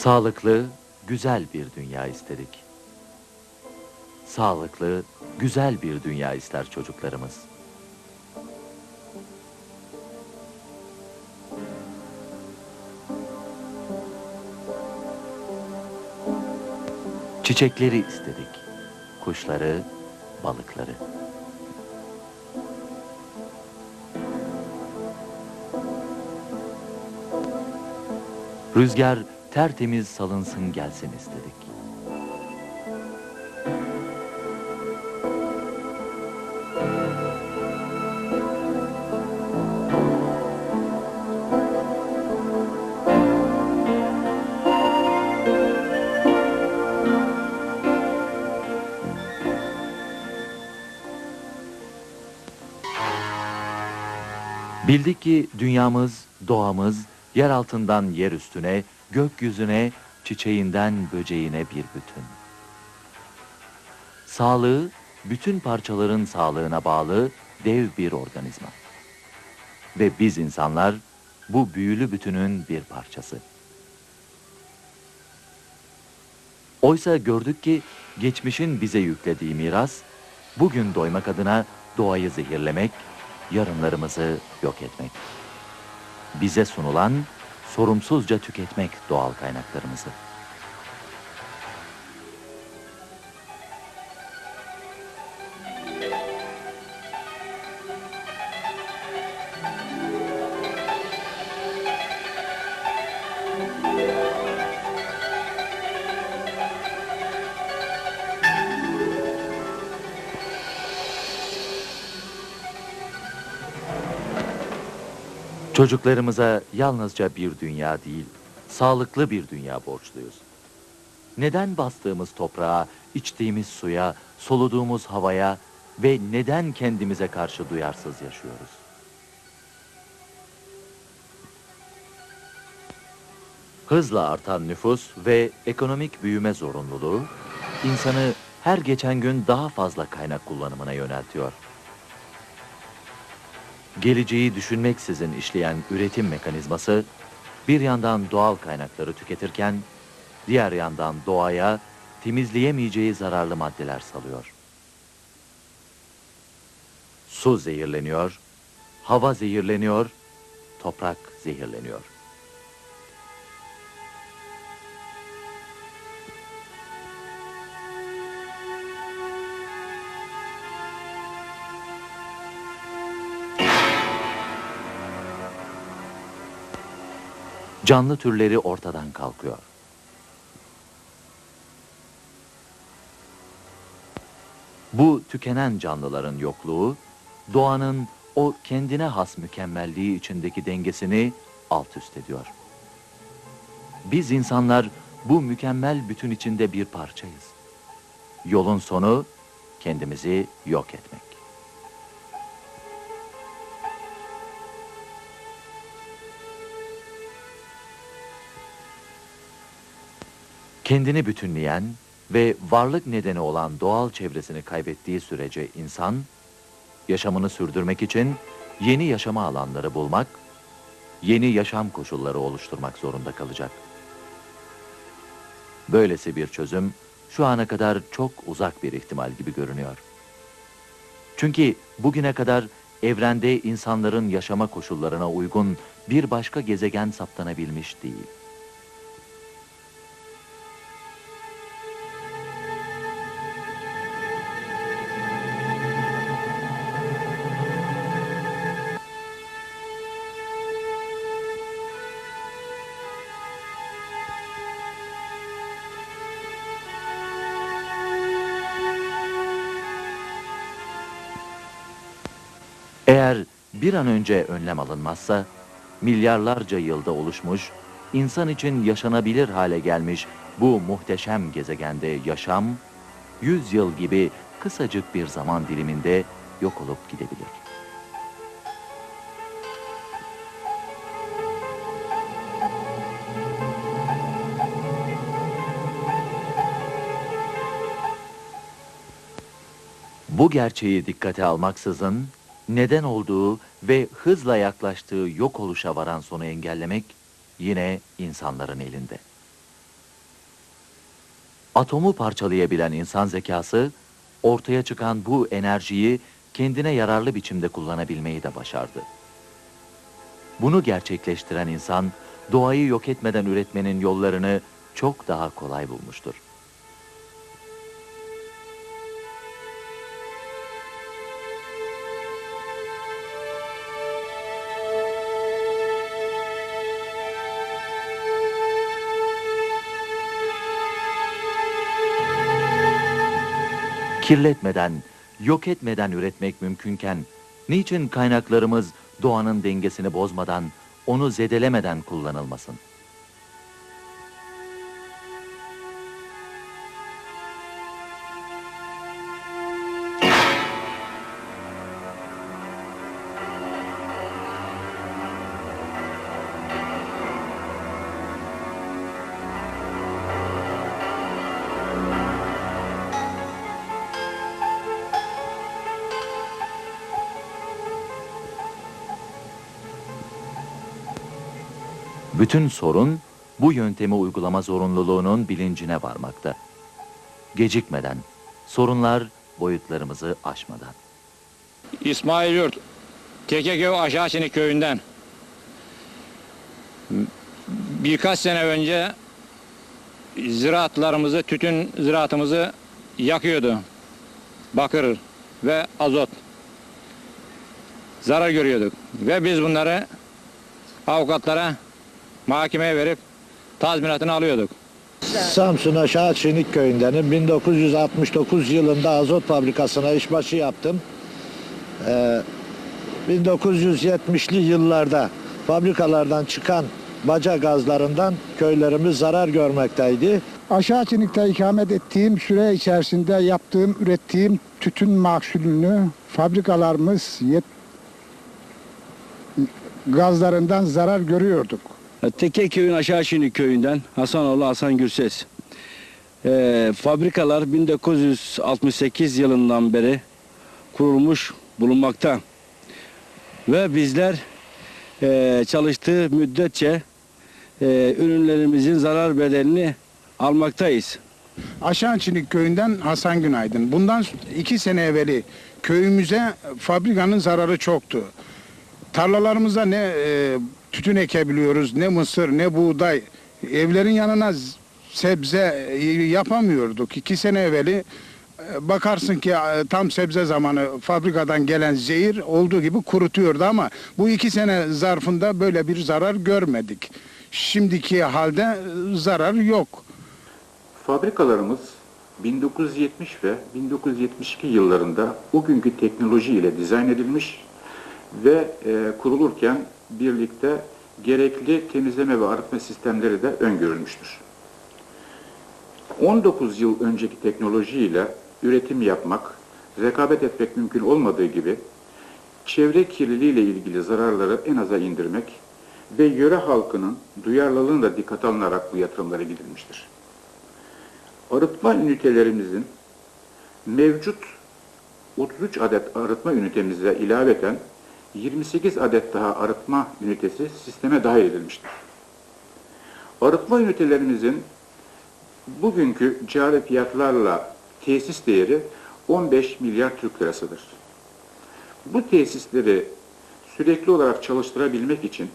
Sağlıklı, güzel bir dünya istedik. Sağlıklı, güzel bir dünya ister çocuklarımız. Çiçekleri istedik. Kuşları, balıkları. Rüzgar tertemiz salınsın gelsin istedik. Bildik ki dünyamız, doğamız, yer altından yer üstüne, gökyüzüne, çiçeğinden böceğine bir bütün. Sağlığı, bütün parçaların sağlığına bağlı dev bir organizma. Ve biz insanlar, bu büyülü bütünün bir parçası. Oysa gördük ki, geçmişin bize yüklediği miras, bugün doymak adına doğayı zehirlemek, yarınlarımızı yok etmek. Bize sunulan sorumsuzca tüketmek doğal kaynaklarımızı. Çocuklarımıza yalnızca bir dünya değil, sağlıklı bir dünya borçluyuz. Neden bastığımız toprağa, içtiğimiz suya, soluduğumuz havaya ve neden kendimize karşı duyarsız yaşıyoruz? Hızla artan nüfus ve ekonomik büyüme zorunluluğu insanı her geçen gün daha fazla kaynak kullanımına yöneltiyor. Geleceği düşünmeksizin işleyen üretim mekanizması bir yandan doğal kaynakları tüketirken diğer yandan doğaya temizleyemeyeceği zararlı maddeler salıyor. Su zehirleniyor, hava zehirleniyor, toprak zehirleniyor. Canlı türleri ortadan kalkıyor. Bu tükenen canlıların yokluğu, doğanın o kendine has mükemmelliği içindeki dengesini alt üst ediyor. Biz insanlar bu mükemmel bütün içinde bir parçayız. Yolun sonu kendimizi yok etmek. Kendini bütünleyen ve varlık nedeni olan doğal çevresini kaybettiği sürece insan, yaşamını sürdürmek için yeni yaşama alanları bulmak, yeni yaşam koşulları oluşturmak zorunda kalacak. Böylesi bir çözüm şu ana kadar çok uzak bir ihtimal gibi görünüyor. Çünkü bugüne kadar evrende insanların yaşama koşullarına uygun bir başka gezegen saptanabilmiş değil. Eğer bir an önce önlem alınmazsa, milyarlarca yılda oluşmuş, insan için yaşanabilir hale gelmiş bu muhteşem gezegende yaşam, yüz yıl gibi kısacık bir zaman diliminde yok olup gidebilir. Bu gerçeği dikkate almaksızın neden olduğu ve hızla yaklaştığı yok oluşa varan sonu engellemek yine insanların elinde. Atomu parçalayabilen insan zekası, ortaya çıkan bu enerjiyi kendine yararlı biçimde kullanabilmeyi de başardı. Bunu gerçekleştiren insan, doğayı yok etmeden üretmenin yollarını çok daha kolay bulmuştur. Kirletmeden, yok etmeden üretmek mümkünken, niçin kaynaklarımız doğanın dengesini bozmadan, onu zedelemeden kullanılmasın? Bütün sorun bu yöntemi uygulama zorunluluğunun bilincine varmakta. Gecikmeden, sorunlar boyutlarımızı aşmadan. İsmail Yurt, Tekeköy Aşağıçinik köyünden. Birkaç sene önce ziraatlarımızı, tütün ziraatımızı yakıyordu. Bakır ve azot. Zarar görüyorduk. Ve biz bunları avukatlara mahkemeye verip tazminatını alıyorduk. Samsun Aşağı Çinik köyündenim. 1969 yılında azot fabrikasına işbaşı yaptım. Ee, 1970'li yıllarda fabrikalardan çıkan baca gazlarından köylerimiz zarar görmekteydi. Aşağı Çinik'te ikamet ettiğim süre içerisinde yaptığım, ürettiğim tütün mahsulünü fabrikalarımız yet- gazlarından zarar görüyorduk. Tekeköy'ün aşağı Şinik köyünden Hasanoğlu Hasan Gürses. Ee, fabrikalar 1968 yılından beri kurulmuş bulunmakta. Ve bizler e, çalıştığı müddetçe e, ürünlerimizin zarar bedelini almaktayız. Aşağı Çinik köyünden Hasan Günaydın. Bundan iki sene evveli köyümüze fabrikanın zararı çoktu. Tarlalarımıza ne e, tütün ekebiliyoruz, ne mısır, ne buğday. Evlerin yanına sebze e, yapamıyorduk. İki sene evveli e, bakarsın ki tam sebze zamanı fabrikadan gelen zehir olduğu gibi kurutuyordu ama bu iki sene zarfında böyle bir zarar görmedik. Şimdiki halde e, zarar yok. Fabrikalarımız 1970 ve 1972 yıllarında o günkü teknoloji ile dizayn edilmiş ve kurulurken birlikte gerekli temizleme ve arıtma sistemleri de öngörülmüştür. 19 yıl önceki teknolojiyle üretim yapmak, rekabet etmek mümkün olmadığı gibi çevre kirliliği ile ilgili zararları en aza indirmek ve yöre halkının duyarlılığını da dikkate alınarak bu yatırımlara gidilmiştir. Arıtma ünitelerimizin mevcut 33 adet arıtma ünitemize ilaveten 28 adet daha arıtma ünitesi sisteme dahil edilmiştir. Arıtma ünitelerimizin bugünkü cari fiyatlarla tesis değeri 15 milyar Türk lirasıdır. Bu tesisleri sürekli olarak çalıştırabilmek için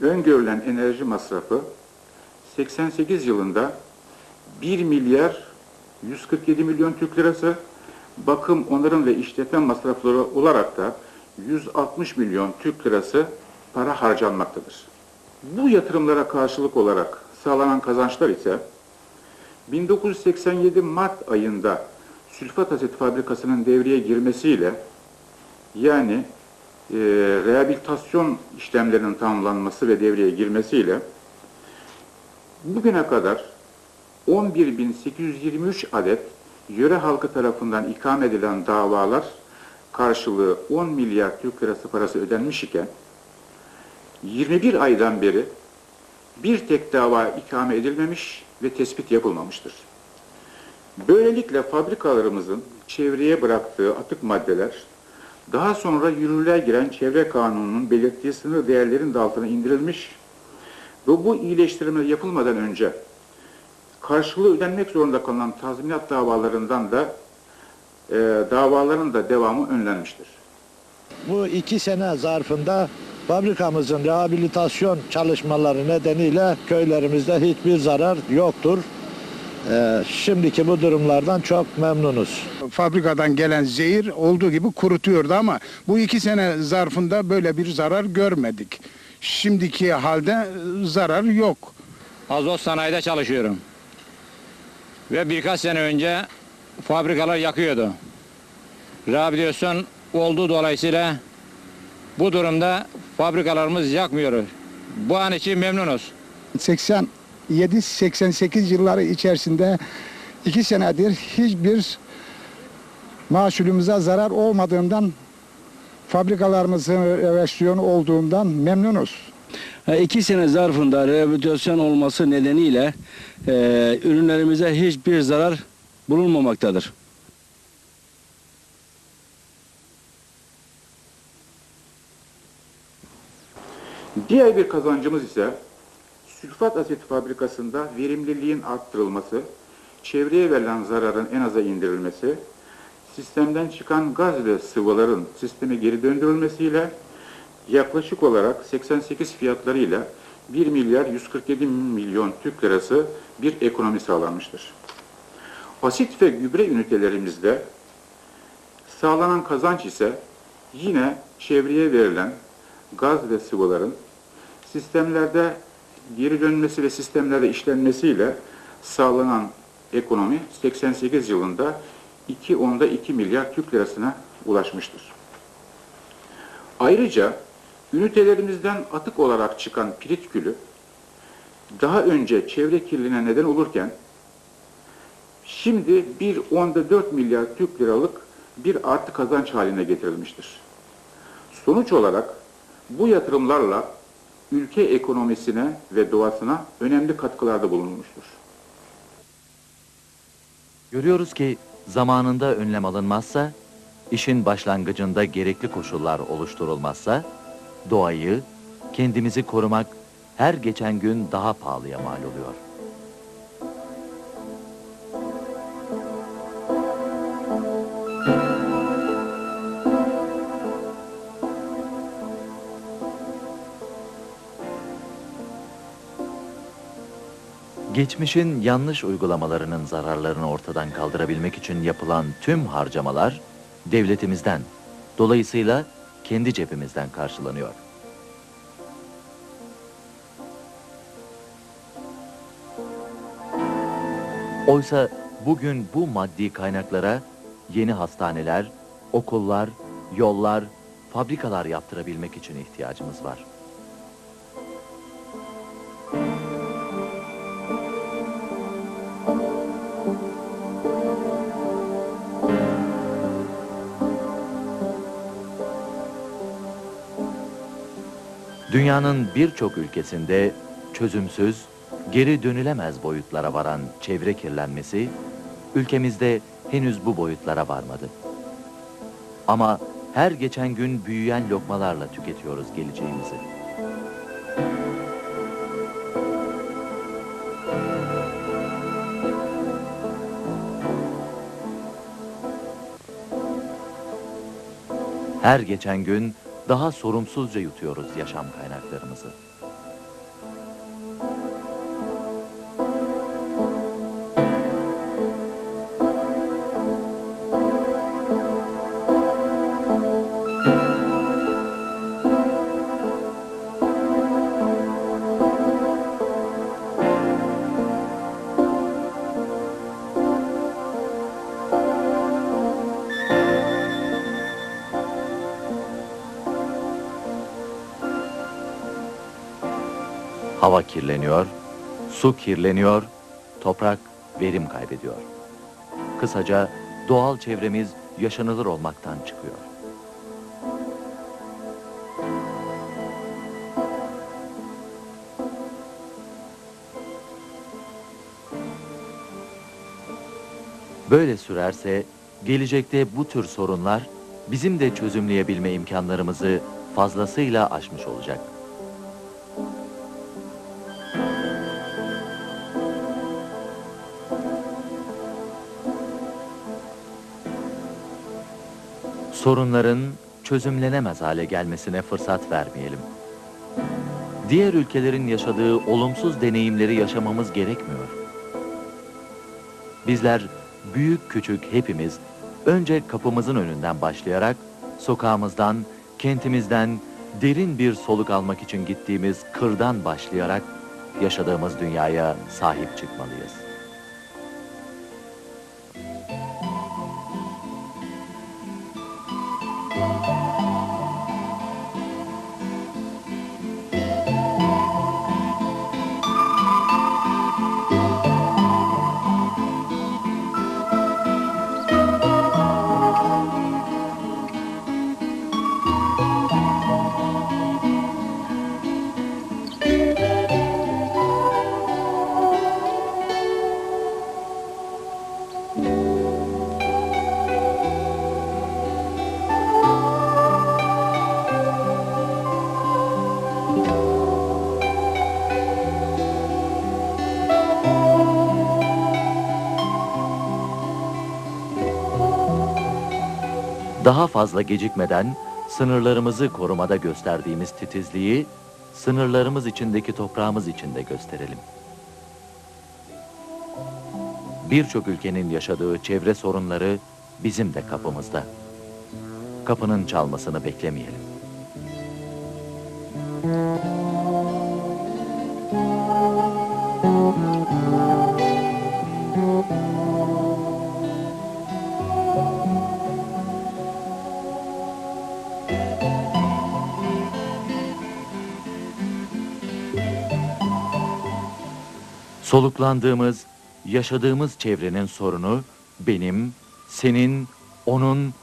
öngörülen enerji masrafı 88 yılında 1 milyar 147 milyon Türk lirası, bakım, onarım ve işletme masrafları olarak da 160 milyon Türk lirası para harcanmaktadır. Bu yatırımlara karşılık olarak sağlanan kazançlar ise 1987 Mart ayında sülfat asit fabrikasının devreye girmesiyle yani e, rehabilitasyon işlemlerinin tamamlanması ve devreye girmesiyle bugüne kadar 11.823 adet yöre halkı tarafından ikame edilen davalar karşılığı 10 milyar Türk lirası parası ödenmiş iken 21 aydan beri bir tek dava ikame edilmemiş ve tespit yapılmamıştır. Böylelikle fabrikalarımızın çevreye bıraktığı atık maddeler daha sonra yürürlüğe giren çevre kanununun belirttiği sınır değerlerin de altına indirilmiş ve bu iyileştirme yapılmadan önce karşılığı ödenmek zorunda kalan tazminat davalarından da e, davaların da devamı önlenmiştir. Bu iki sene zarfında fabrikamızın rehabilitasyon çalışmaları nedeniyle köylerimizde hiçbir zarar yoktur. Ee, şimdiki bu durumlardan çok memnunuz. Fabrikadan gelen zehir olduğu gibi kurutuyordu ama bu iki sene zarfında böyle bir zarar görmedik. Şimdiki halde e, zarar yok. Azot sanayide çalışıyorum. Ve birkaç sene önce fabrikalar yakıyordu. Rehabilitasyon olduğu dolayısıyla bu durumda fabrikalarımız yakmıyor. Bu an için memnunuz. 87-88 yılları içerisinde iki senedir hiçbir mahsulümüze zarar olmadığından fabrikalarımızın revasyonu olduğundan memnunuz. E, iki sene zarfında rehabilitasyon olması nedeniyle e, ürünlerimize hiçbir zarar bulunmamaktadır. Diğer bir kazancımız ise sülfat asit fabrikasında verimliliğin arttırılması, çevreye verilen zararın en aza indirilmesi, sistemden çıkan gaz ve sıvıların sisteme geri döndürülmesiyle yaklaşık olarak 88 fiyatlarıyla 1 milyar 147 milyon Türk lirası bir ekonomi sağlanmıştır. Asit ve gübre ünitelerimizde sağlanan kazanç ise yine çevreye verilen gaz ve sıvıların sistemlerde geri dönmesi ve sistemlerde işlenmesiyle sağlanan ekonomi 88 yılında 2.10'da 2 milyar Türk lirasına ulaşmıştır. Ayrıca ünitelerimizden atık olarak çıkan pirit külü daha önce çevre kirliliğine neden olurken şimdi 1.10'da 4 milyar Türk liralık bir artı kazanç haline getirilmiştir. Sonuç olarak bu yatırımlarla ülke ekonomisine ve doğasına önemli katkılarda bulunmuştur. Görüyoruz ki zamanında önlem alınmazsa, işin başlangıcında gerekli koşullar oluşturulmazsa, doğayı, kendimizi korumak her geçen gün daha pahalıya mal oluyor. Geçmişin yanlış uygulamalarının zararlarını ortadan kaldırabilmek için yapılan tüm harcamalar devletimizden, dolayısıyla kendi cebimizden karşılanıyor. Oysa bugün bu maddi kaynaklara yeni hastaneler, okullar, yollar, fabrikalar yaptırabilmek için ihtiyacımız var. Dünyanın birçok ülkesinde çözümsüz, geri dönülemez boyutlara varan çevre kirlenmesi, ülkemizde henüz bu boyutlara varmadı. Ama her geçen gün büyüyen lokmalarla tüketiyoruz geleceğimizi. Her geçen gün daha sorumsuzca yutuyoruz yaşam kaynaklarımızı. Kirleniyor, su kirleniyor, toprak verim kaybediyor. Kısaca doğal çevremiz yaşanılır olmaktan çıkıyor. Böyle sürerse gelecekte bu tür sorunlar bizim de çözümleyebilme imkanlarımızı fazlasıyla aşmış olacak. Sorunların çözümlenemez hale gelmesine fırsat vermeyelim. Diğer ülkelerin yaşadığı olumsuz deneyimleri yaşamamız gerekmiyor. Bizler büyük küçük hepimiz önce kapımızın önünden başlayarak sokağımızdan, kentimizden derin bir soluk almak için gittiğimiz kırdan başlayarak yaşadığımız dünyaya sahip çıkmalıyız. Daha fazla gecikmeden sınırlarımızı korumada gösterdiğimiz titizliği sınırlarımız içindeki toprağımız içinde gösterelim. Birçok ülkenin yaşadığı çevre sorunları bizim de kapımızda. Kapının çalmasını beklemeyelim. Soluklandığımız, yaşadığımız çevrenin sorunu benim, senin, onun,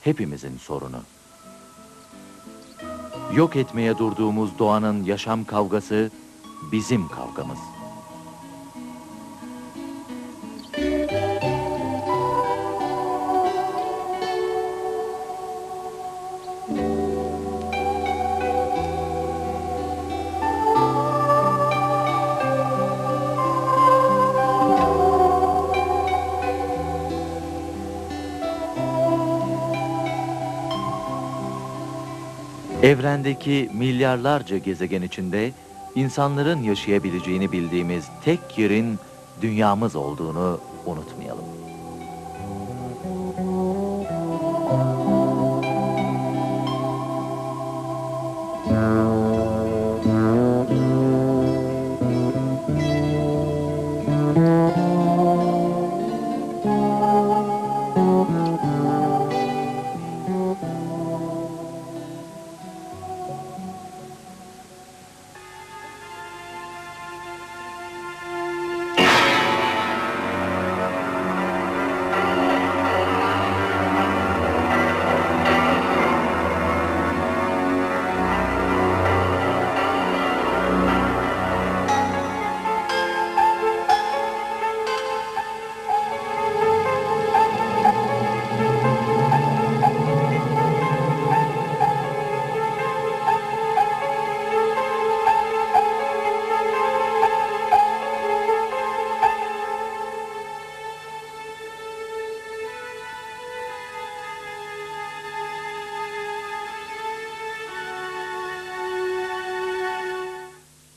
hepimizin sorunu. Yok etmeye durduğumuz doğanın yaşam kavgası bizim kavgamız. Evrendeki milyarlarca gezegen içinde insanların yaşayabileceğini bildiğimiz tek yerin dünyamız olduğunu unutmayalım.